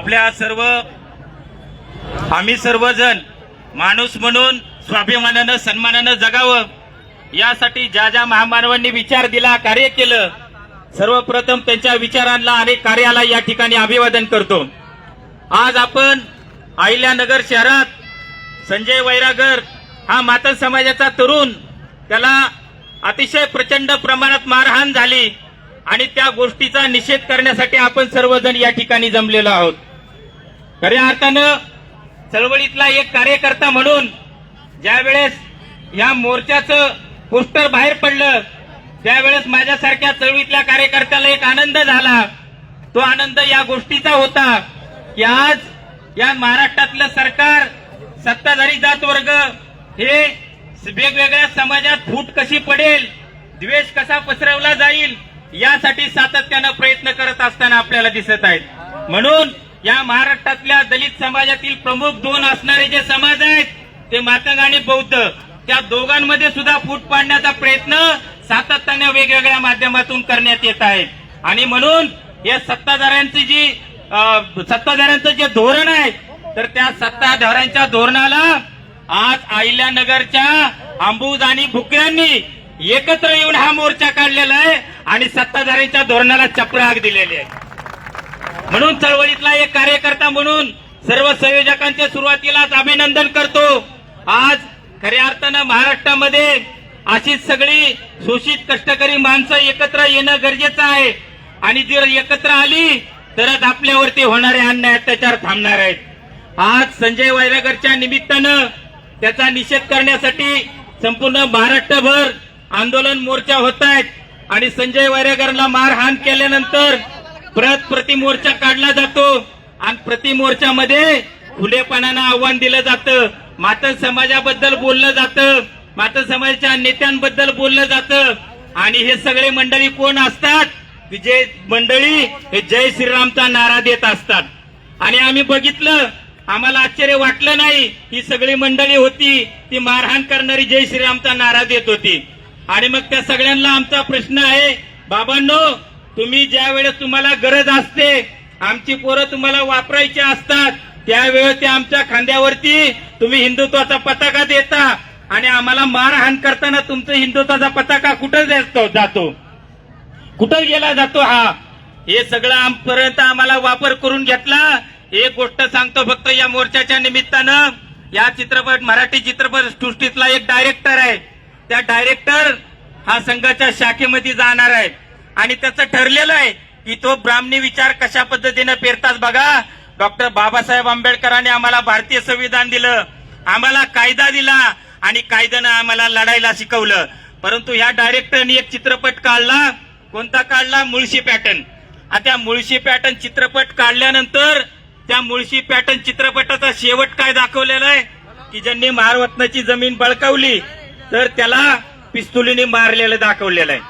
आपल्या सर्व आम्ही सर्वजण माणूस म्हणून स्वाभिमानानं सन्मानानं जगावं. यासाठी ज्या ज्या महामानवांनी विचार दिला कार्य केलं सर्वप्रथम त्यांच्या विचारांना आणि कार्याला या ठिकाणी अभिवादन करतो. आज आपण अहिल्यानगर शहरात संजय वैरागर हा मातन समाजाचा तरुण त्याला अतिशय प्रचंड प्रमाणात मारहाण झाली आणि त्या गोष्टीचा निषेध करण्यासाठी आपण सर्वजण या ठिकाणी जमलेलो आहोत. खऱ्या अर्थानं चळवळीतला एक कार्यकर्ता म्हणून ज्यावेळेस या मोर्चाचं पोस्टर बाहेर पडलं त्यावेळेस माझ्यासारख्या चळवळीतल्या कार्यकर्त्याला एक आनंद झाला. तो आनंद या गोष्टीचा होता की आज या महाराष्ट्रातलं सरकार सत्ताधारी जात वर्ग हे वेगवेगळ्या समाजात फूट कशी पडेल द्वेष कसा पसरवला जाईल यासाठी सातत्यानं प्रयत्न करत असताना आपल्याला दिसत आहेत. म्हणून या महाराष्ट्रातल्या दलित समाजातील प्रमुख दोन असणारे जे समाज आहेत ते मातंग आणि बौद्ध त्या दोघांमध्ये सुद्धा फूट पाडण्याचा प्रयत्न सातत्याने वेगवेगळ्या माध्यमातून करण्यात येत आहे. आणि म्हणून या सत्ताधाऱ्यांची जी सत्ताधाऱ्यांचं जे धोरण आहे तर त्या सत्ताधाऱ्यांच्या धोरणाला आज अहिल्यानगरच्या अंबूज आणि भुकऱ्यांनी एकत्र येऊन हा मोर्चा काढलेला आहे आणि सत्ताधाऱ्यांच्या धोरणाला चपराग दिलेली आहे. म्हणून चळवळीतला एक कार्यकर्ता म्हणून सर्व संयोजकांचे सुरुवातीलाच अभिनंदन करतो. आज खऱ्या अर्थानं महाराष्ट्रामध्ये अशीच सगळी शोषित कष्टकरी माणसं एकत्र येणं गरजेचं आहे. आणि जर एकत्र आली तरच आपल्यावरती होणारे अन्याय अत्याचार थांबणार आहेत. आज संजय वैरागरच्या निमित्तानं त्याचा निषेध करण्यासाठी संपूर्ण महाराष्ट्रभर आंदोलन मोर्चा होत आहेत. आणि संजय वैरागरला मारहाण केल्यानंतर प्रत प्रति मोर्चा काढला जातो आणि प्रति मोर्चामध्ये खुलेपणानं आव्हान दिलं जातं. मातन समाजाबद्दल बोललं जातं. मातन समाजाच्या नेत्यांबद्दल बोललं जातं. आणि हे सगळे मंडळी कोण असतात? विजय मंडळी हे जय श्रीरामचा नारा देत असतात. आणि आम्ही बघितलं आम्हाला आश्चर्य वाटलं नाही ही सगळी मंडळी होती ती मारहाण करणारी जय श्रीरामचा नारा देत होती. आणि मग त्या सगळ्यांना आमचा प्रश्न आहे बाबांनो तुम्ही ज्या वेळेस तुम्हाला गरज असते आमची पोरं तुम्हाला वापरायची असतात त्यावेळेस ते आमच्या खांद्यावरती तुम्ही हिंदुत्वाचा पताका देता आणि आम्हाला मारहाण करताना तुमचं हिंदुत्वाचा पताका कुठं देतो जातो? कुठं गेला जातो हा? हे सगळं आमपर्यंत आम्हाला वापर करून घेतला. एक गोष्ट सांगतो फक्त या मोर्चाच्या निमित्तानं या चित्रपट मराठी चित्रपट सृष्टीतला एक डायरेक्टर आहे. त्या डायरेक्टर हा संघाच्या शाखेमध्ये जाणार आहे. आणि त्याचं ठरलेलं आहे की तो ब्राह्मणी विचार कशा पद्धतीनं पेरतात बघा. डॉक्टर बाबासाहेब आंबेडकरांनी आम्हाला भारतीय संविधान दिलं आम्हाला कायदा दिला आणि कायद्यानं आम्हाला लढायला शिकवलं. परंतु ह्या डायरेक्टरनी एक चित्रपट काढला. कोणता काढला? मुळशी पॅटर्न. आता मुळशी पॅटर्न चित्रपट काढल्यानंतर त्या मुळशी पॅटर्न चित्रपटाचा शेवट काय दाखवलेला आहे? की ज्यांनी महारत्नाची जमीन बळकावली तर त्याला पिस्तुलीने मारलेलं दाखवलेलं आहे.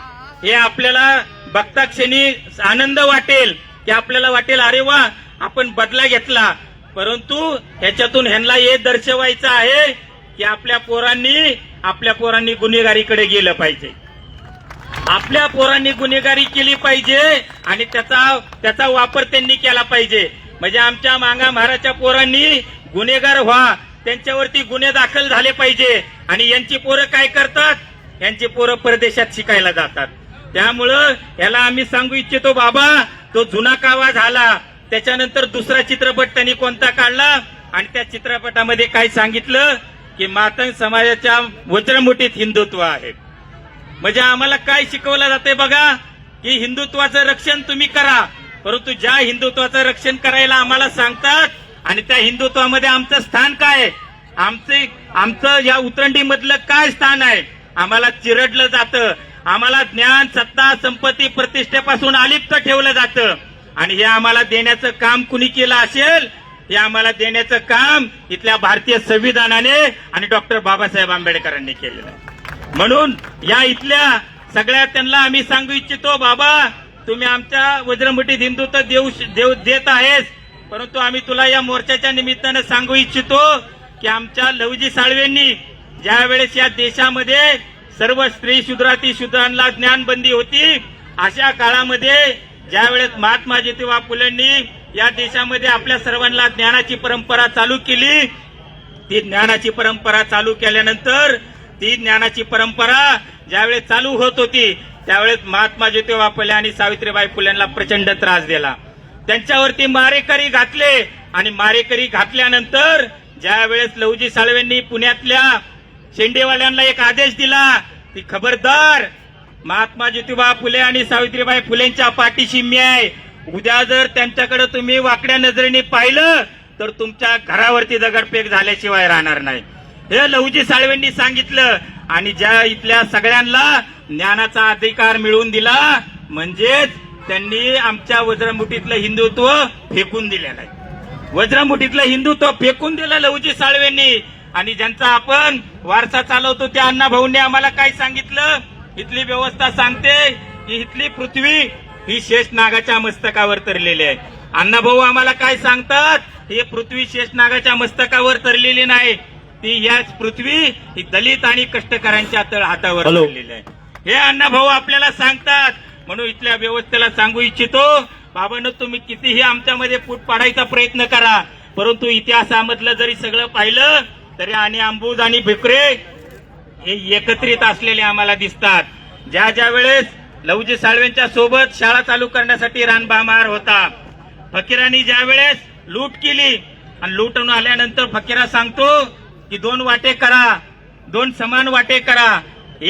हे आपल्याला बघता क्षणी आनंद वाटेल की आपल्याला वाटेल अरे वा आपण बदला घेतला. परंतु ह्याच्यातून ह्यांना हे दर्शवायचं आहे की आपल्या पोरांनी आपल्या पोरांनी गुन्हेगारीकडे गेलं पाहिजे. आपल्या पोरांनी गुन्हेगारी केली पाहिजे आणि त्याचा त्याचा वापर त्यांनी केला पाहिजे. म्हणजे आमच्या मांगा महाराजच्या पोरांनी गुन्हेगार व्हा त्यांच्यावरती गुन्हे दाखल झाले पाहिजे. आणि यांची पोरं काय करतात? यांची पोरं परदेशात शिकायला जातात. त्यामुळं याला आम्ही सांगू इच्छितो बाबा तो जुना कावा झाला. त्याच्यानंतर दुसरा चित्रपट त्यांनी कोणता काढला? आणि त्या चित्रपटामध्ये काय सांगितलं? की मातंग समाजाच्या वज्रमुठीत हिंदुत्व आहे. म्हणजे आम्हाला काय शिकवलं जाते बघा? की हिंदुत्वाचं रक्षण तुम्ही करा. परंतु ज्या हिंदुत्वाचं रक्षण करायला आम्हाला सांगतात आणि त्या हिंदुत्वामध्ये आमचं स्थान काय? आमचे आमचं या उतरंडीमधलं काय स्थान आहे? आम्हाला चिरडलं जातं. आम्हाला ज्ञान सत्ता संपत्ती प्रतिष्ठेपासून अलिप्त ठेवलं जातं. आणि हे आम्हाला देण्याचं काम कुणी केलं असेल? हे आम्हाला देण्याचं काम इथल्या भारतीय संविधानाने आणि डॉक्टर बाबासाहेब आंबेडकरांनी केलेलं आहे. म्हणून या इथल्या सगळ्या त्यांना आम्ही सांगू इच्छितो बाबा तुम्ही आमच्या वज्रमुठीत तर देऊ देऊ देत आहेस. परंतु आम्ही तुला या मोर्चाच्या निमित्तानं सांगू इच्छितो की आमच्या लवजी साळवेंनी ज्या वेळेस या देशामध्ये सर्व स्त्री शूद्राती शूद्रांना ज्ञानबंदी होती. अशा काळामध्ये ज्या वेळेस महात्मा ज्योतिबा फुलेंनी या देशामध्ये आपल्या सर्वांना ज्ञानाची परंपरा चालू केली ती ज्ञानाची परंपरा चालू केल्यानंतर ती ज्ञानाची परंपरा ज्यावेळेस चालू होत होती त्यावेळेस महात्मा ज्योतिबा फुले आणि सावित्रीबाई फुलेंना प्रचंड त्रास दिला. त्यांच्यावरती मारेकरी घातले आणि मारेकरी घातल्यानंतर ज्यावेळेस लवजी साळवेंनी पुण्यातल्या शेंडेवाल्यांना एक आदेश दिला की खबरदार महात्मा ज्योतिबा फुले आणि सावित्रीबाई फुलेंच्या पाठीशी मी आहे. उद्या जर त्यांच्याकडे तुम्ही वाकड्या नजरेने पाहिलं तर तुमच्या घरावरती दगडफेक झाल्याशिवाय राहणार नाही. हे लवजी साळवेंनी सांगितलं आणि ज्या इथल्या सगळ्यांना ज्ञानाचा अधिकार मिळवून दिला म्हणजेच त्यांनी आमच्या वज्रमुठीतलं हिंदुत्व फेकून दिलेलं आहे. वज्रमुठीतलं हिंदुत्व फेकून दिलं लवजी साळवेंनी. आणि ज्यांचा आपण वारसा चालवतो त्या अण्णा भाऊंनी आम्हाला काय सांगितलं? इथली व्यवस्था सांगते की इथली पृथ्वी ही शेष नागाच्या मस्तकावर तरलेली आहे. अण्णाभाऊ आम्हाला काय सांगतात? ही पृथ्वी शेष नागाच्या मस्तकावर तरलेली नाही. ती याच पृथ्वी ही दलित आणि कष्टकऱ्यांच्या तळ हातावर. तरलेली आहे. हे अण्णाभाऊ आपल्याला सांगतात. म्हणून इथल्या व्यवस्थेला सांगू इच्छितो बाबांनो तुम्ही कितीही आमच्यामध्ये फूट पाडायचा प्रयत्न करा परंतु इतिहासामधलं जरी सगळं पाहिलं तरी आणि अंबूज आणि भिकरे हे एकत्रित असलेले आम्हाला दिसतात. ज्या ज्या वेळेस लवजी साळवेंच्या सोबत शाळा चालू करण्यासाठी रानबामार होता फकीरांनी ज्या वेळेस लूट केली आणि लूटून आल्यानंतर फकीरा सांगतो की दोन वाटे करा दोन समान वाटे करा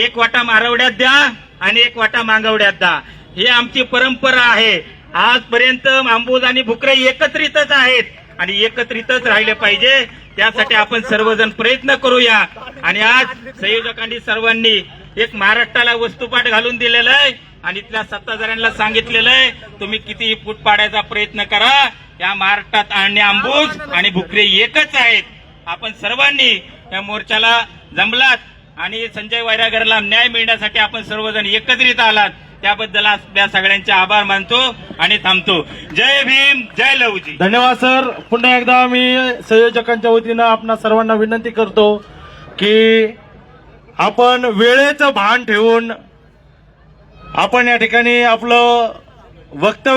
एक वाटा मारवड्यात द्या आणि एक वाटा मागवड्यात द्या. ही आमची परंपरा आहे. आजपर्यंत आंबूज आणि भुकरे एकत्रितच आहेत आणि एकत्रितच राहिले पाहिजे. त्यासाठी आपण सर्वजण प्रयत्न करूया. आणि आज संयोजकांनी सर्वांनी एक महाराष्ट्राला वस्तुपाठ घालून दिलेलं आहे. आणि इथल्या सत्ताधाऱ्यांना सांगितलेलं आहे तुम्ही कितीही फूट पाडायचा प्रयत्न करा. या महाराष्ट्रात आणणे आंबूज आणि भुकरे एकच आहेत. आपण सर्वांनी या मोर्चाला जमलात. आणि संजय वैरागरला न्याय मिळण्यासाठी आपण सर्वजण एकत्रित आलात. त्याबद्दल आपल्या सगळ्यांचे आभार मानतो आणि थांबतो. जय भीम जय लवजी. धन्यवाद सर. पुन्हा एकदा मी संयोजकांच्या वतीनं आपणा सर्वांना विनंती करतो की आपण वेळेचं भान ठेवून आपण या ठिकाणी आपलं वक्तव्य